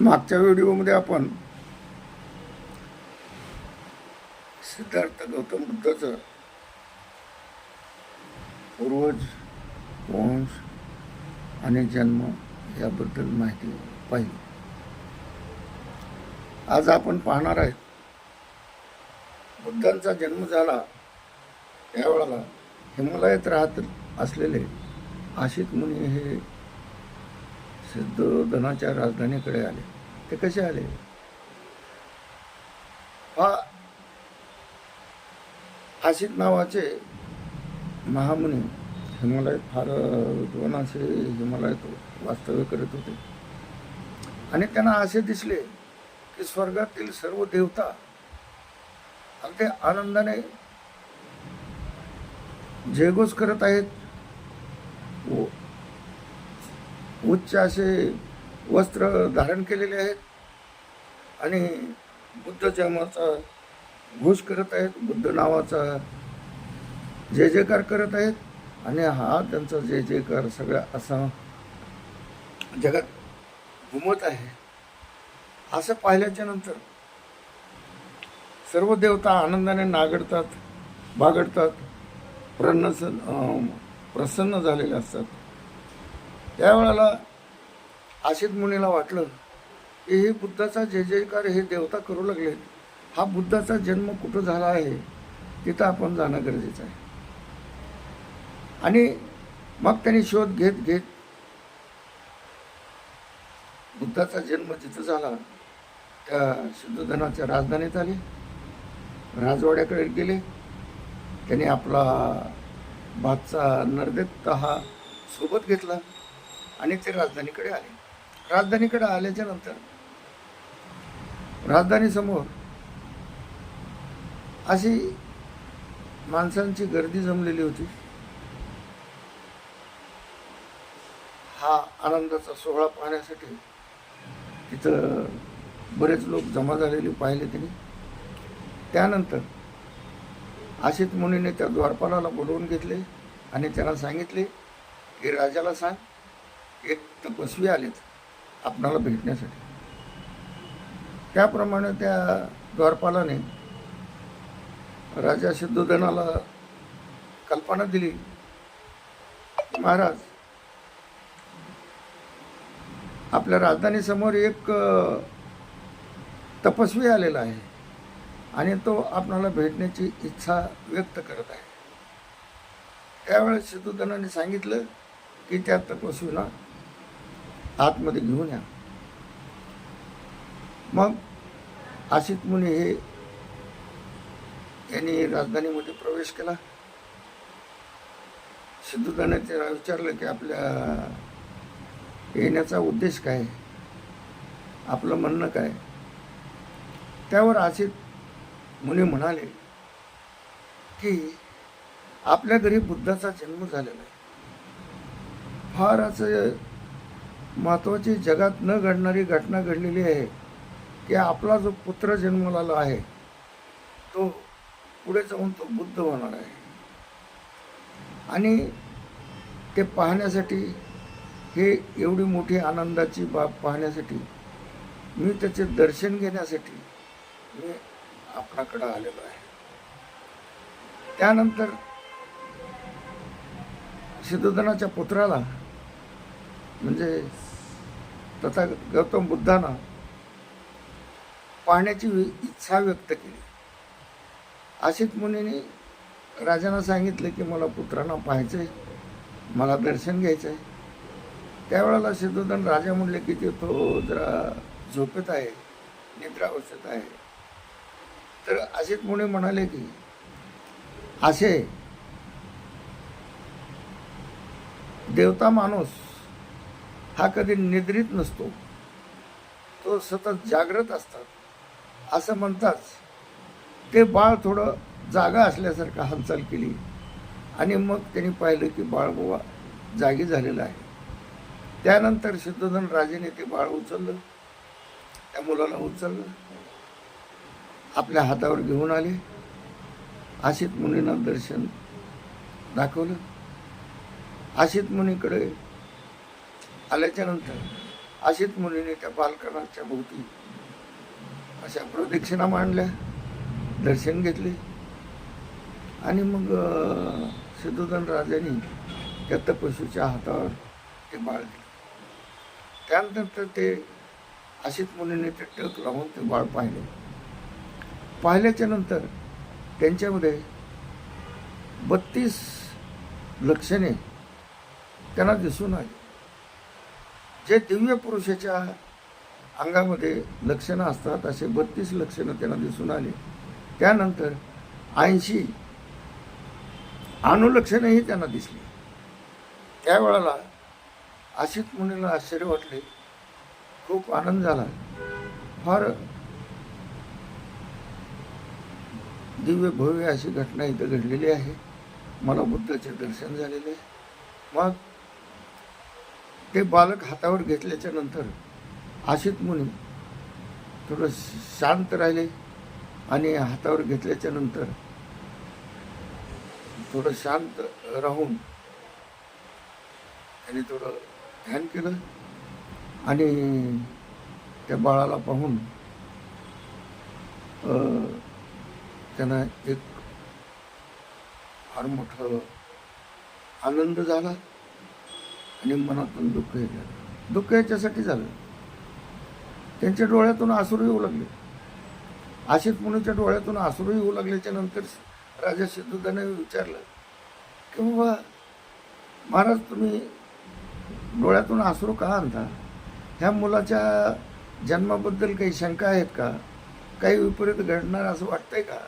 मागच्या व्हिडिओमध्ये आपण सिद्धार्थ गौतम बुद्धाचं पूर्वज वंश आणि जन्म याबद्दल माहिती पाहिली. आज आपण पाहणार आहेत बुद्धांचा जन्म झाला त्यावेळेला हिमालयात राहत असलेले आशित मुनी हे सिद्धोधनाच्या राजधानीकडे आले. ते कसे आले? हा आशित नावाचे महामुनी हिमालयात फार विद्वान असे हिमालयात वास्तव्य करत होते. आणि त्यांना असे दिसले की स्वर्गातील सर्व देवता अगदी आनंदाने जयघोष करत आहेत. व- उच्च असे वस्त्र धारण केलेले आहेत आणि बुद्ध जन्माचा घोष करत आहेत. बुद्ध नावाचा जय जयकार करत आहेत आणि हा त्यांचा जय जयकार सगळ्या असा जगात घुमत आहे. असं पाहिल्याच्या नंतर सर्व देवता आनंदाने नागडतात बागडतात प्रन्न प्रसन्न झालेले असतात. त्यावेळेला आशित मुनीला वाटलं की हे बुद्धाचा जय जयकार हे देवता करू लागले. हा बुद्धाचा जन्म कुठं झाला आहे? तिथं आपण जाणं गरजेचं आहे. आणि मग त्यांनी शोध घेत घेत बुद्धाचा जन्म जिथं झाला त्या सिद्धधनाच्या राजधानीत आले. राजवाड्याकडे गेले. त्यांनी आपला बादचा नरदत्त हा सोबत घेतला. आणि ते राजधानीकडे आले. राजधानीकडे आल्याच्यानंतर राजधानीसमोर अशी माणसांची गर्दी जमलेली होती. हा आनंदाचा सोहळा पाहण्यासाठी तिथं बरेच लोक जमा झालेले पाहिले त्यांनी. त्यानंतर आशित मुनीने त्या द्वारपालाला बोलवून घेतले आणि त्यांना सांगितले की राजाला सांग तपस्वी आलेत आपणाला भेटण्यासाठी. त्याप्रमाणे त्या द्वारपालाने राजा सिद्धोधनाला कल्पना दिली महाराज आपल्या राजधानीसमोर एक तपस्वी आलेला आहे आणि तो आपणाला भेटण्याची इच्छा व्यक्त करत आहे. त्यावेळेस सिद्धोधनाने सांगितलं की त्या तपस्वीला आतमध्ये घेऊन या. मग आशित मुनी हे यांनी राजधानीमध्ये प्रवेश केला. सिद्धुदाने त्याला विचारलं की आपल्या येण्याचा उद्देश काय? आपलं म्हणणं काय? त्यावर आशित मुनी म्हणाले की आपल्या घरी बुद्धाचा जन्म झालेला आहे. फार असं महत्त्वाची जगात न घडणारी घटना घडलेली आहे. की आपला जो पुत्र जन्मलाला आहे तो पुढे जाऊन तो बुद्ध होणार आहे. आणि ते पाहण्यासाठी हे एवढी मोठी आनंदाची बाब पाहण्यासाठी मी त्याचे दर्शन घेण्यासाठी मी आपणाकडं आलेलो आहे. त्यानंतर सिद्धोधनाच्या पुत्राला म्हणजे तथा गौतम बुद्धानं पाहण्याची इच्छा व्यक्त केली. आशित मुनीने राजांना सांगितलं की मला पुत्रांना पाहायचं आहे मला दर्शन घ्यायचं आहे त्यावेळेला सिद्धोधन राजा म्हणले की ते तो जरा झोपेत आहे निद्रावस्थेत आहे. तर आशित मुनी म्हणाले की असे देवता माणूस हा कधी निद्रित नसतो. तो सतत जागृत असतात. असं म्हणताच ते बाळ थोडं जागा असल्यासारखं हालचाल केली. आणि मग त्यांनी पाहिलं की बाळबुवा जागी झालेला आहे. त्यानंतर सिद्धोधन राजेने ते बाळ उचललं. त्या मुलाला उचललं. आपल्या हातावर घेऊन आले. आशित मुनींना दर्शन दाखवलं. आशित मुनीकडे आल्याच्यानंतर अशीच मुलीने त्या बालकणाच्या भोवती अशा प्रदक्षिणा मांडल्या दर्शन घेतले आणि मग सिद्धोधन राजांनी त्या तपस्वीच्या हातावर ते बाळ दिले. त्यानंतर ते अशीच मुलीने ते टक लावून ते बाळ पाहिले. पाहिल्याच्या नंतर त्यांच्यामध्ये बत्तीस लक्षणे त्यांना दिसून आली. जे दिव्य पुरुषाच्या अंगामध्ये लक्षणं असतात असे बत्तीस लक्षणं त्यांना दिसून आले. त्यानंतर ऐंशी अनुलक्षणंही त्यांना दिसली. त्यावेळेला आशित मुनीला आश्चर्य वाटले. खूप आनंद झाला. फार दिव्य भव्य अशी घटना इथं घडलेली आहे. मला बुद्धाचे दर्शन झालेले आहे. मग ते बालक हातावर घेतल्याच्या नंतर आशित मुनी थोडं शांत राहिले आणि हातावर घेतल्याच्या नंतर थोडं शांत राहून त्याने थोडं ध्यान केलं आणि त्या बाळाला पाहून त्यांना एक फार मोठं आनंद झाला. आणि मनातून दुःख झालं दुःख याच्यासाठी झालं. त्यांच्या डोळ्यातून आसरू येऊ लागले. आशित मुनीच्या डोळ्यातून आसरू येऊ लागल्याच्या नंतर राजा सिद्धूदाने विचारलं की बाबा महाराज तुम्ही डोळ्यातून आसरू का आणता? ह्या मुलाच्या जन्माबद्दल काही शंका आहेत का? काही विपरीत घडणार असं वाटतंय का?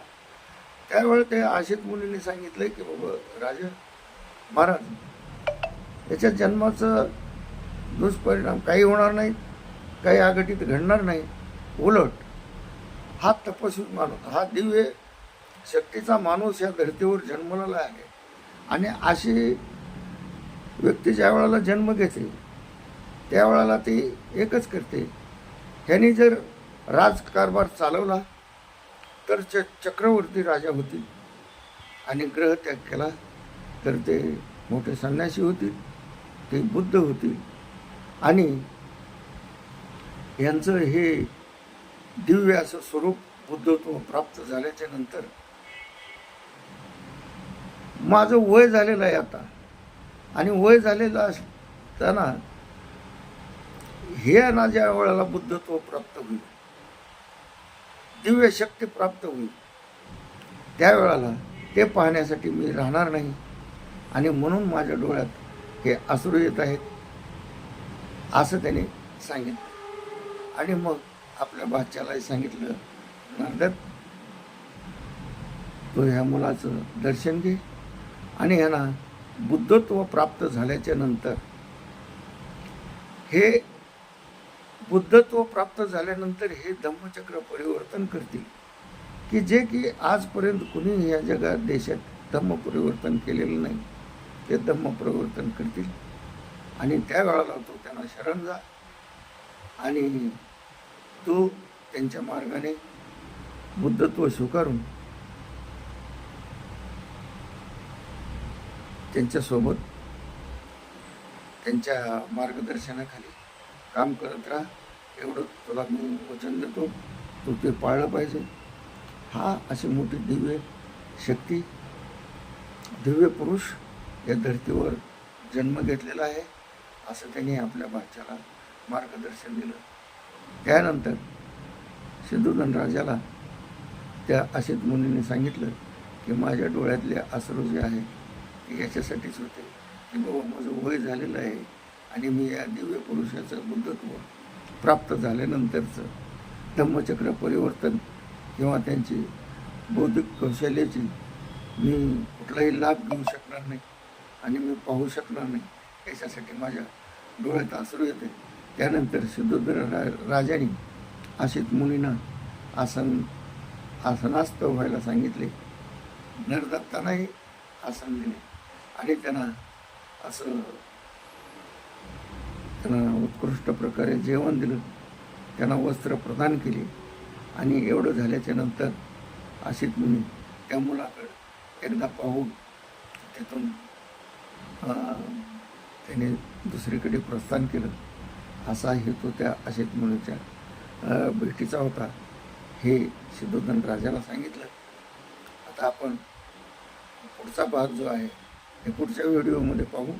त्यावेळी ते आशित मुलीने सांगितलं की बाबा राजा महाराज त्याच्या जन्माचं दुष्परिणाम काही होणार नाहीत काही आघटित घडणार नाही. उलट हा तपस्वी माणूस हा दिव्य शक्तीचा माणूस या धर्तीवर जन्मलेला आहे. आणि अशी व्यक्ती ज्या वेळेला जन्म घेते त्यावेळेला ती एकच करते. ह्यांनी जर राजकारभार चालवला तर च चक्रवर्ती राजा होतील. आणि ग्रह त्याग केला तर ते मोठे संन्यासी होतील. ते बुद्ध होतील आणि यांचं हे दिव्य असं स्वरूप बुद्धत्व प्राप्त झाल्याच्यानंतर माझं वय झालेलं आहे आता. आणि वय झालेलं असताना हे ना ज्या वेळेला बुद्धत्व प्राप्त होईल दिव्य शक्ती प्राप्त होईल त्यावेळेला ते पाहण्यासाठी मी राहणार नाही. आणि म्हणून माझ्या डोळ्यात हे अश्रू येत आहेत. असं त्याने सांगितलं. आणि मग आपल्या बादशालाही सांगितलं नारद तो ह्या मुलाचं दर्शन घे आणि ह्यांना बुद्धत्व प्राप्त झाल्याच्यानंतर हे बुद्धत्व प्राप्त झाल्यानंतर हे धम्मचक्र परिवर्तन करतील. की जे की आजपर्यंत कुणी या जगात देशात धम्म परिवर्तन केलेलं नाही. ते धम्म करतील. आणि त्या वेळाला तो त्यांना शरण जा. आणि तो त्यांच्या मार्गाने बुद्धत्व स्वीकारून त्यांच्यासोबत त्यांच्या मार्गदर्शनाखाली काम करत राहा. एवढं तुला मी वचन देतो. तू ते पाळलं पाहिजे. हा अशी मोठी दिव्य शक्ती दिव्य पुरुष या धर्तीवर जन्म घेतलेला आहे असं त्यांनी आपल्या भाच्याला मार्गदर्शन दिलं. त्यानंतर सिद्धूधन राजाला त्या असित मुनीने सांगितलं की माझ्या डोळ्यातले आसरू जे आहे ते याच्यासाठीच होते की बाबा माझं वय झालेलं आहे आणि मी या दिव्य पुरुषाचं बुद्धत्व प्राप्त झाल्यानंतरचं धम्मचक्र परिवर्तन किंवा त्यांची बौद्धिक कौशल्याची मी कुठलाही लाभ घेऊ शकणार नाही. आणि मी पाहू शकणार नाही. याच्यासाठी माझ्या डोळ्यात आसरू येते. त्यानंतर सिद्धोदर रा राजाने आशित मुनींना आसन आसनास्त व्हायला सांगितले. नरदत्तानाही आसन दिले. आणि त्यांना असं त्यांना उत्कृष्ट प्रकारे जेवण दिलं. त्यांना वस्त्र प्रदान केले. आणि एवढं झाल्याच्यानंतर अशित मुनी त्या मुलाकडे एकदा पाहून तिथून त्याने दुसरीकडे प्रस्थान केलं. असा हेतू त्या अशेत मुलीच्या भेटीचा होता. हे सिद्धोधन राजाला सांगितलं. आता आपण पुढचा भाग जो आहे हे पुढच्या व्हिडिओमध्ये पाहू.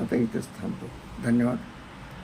आता इथेच थांबतो. धन्यवाद.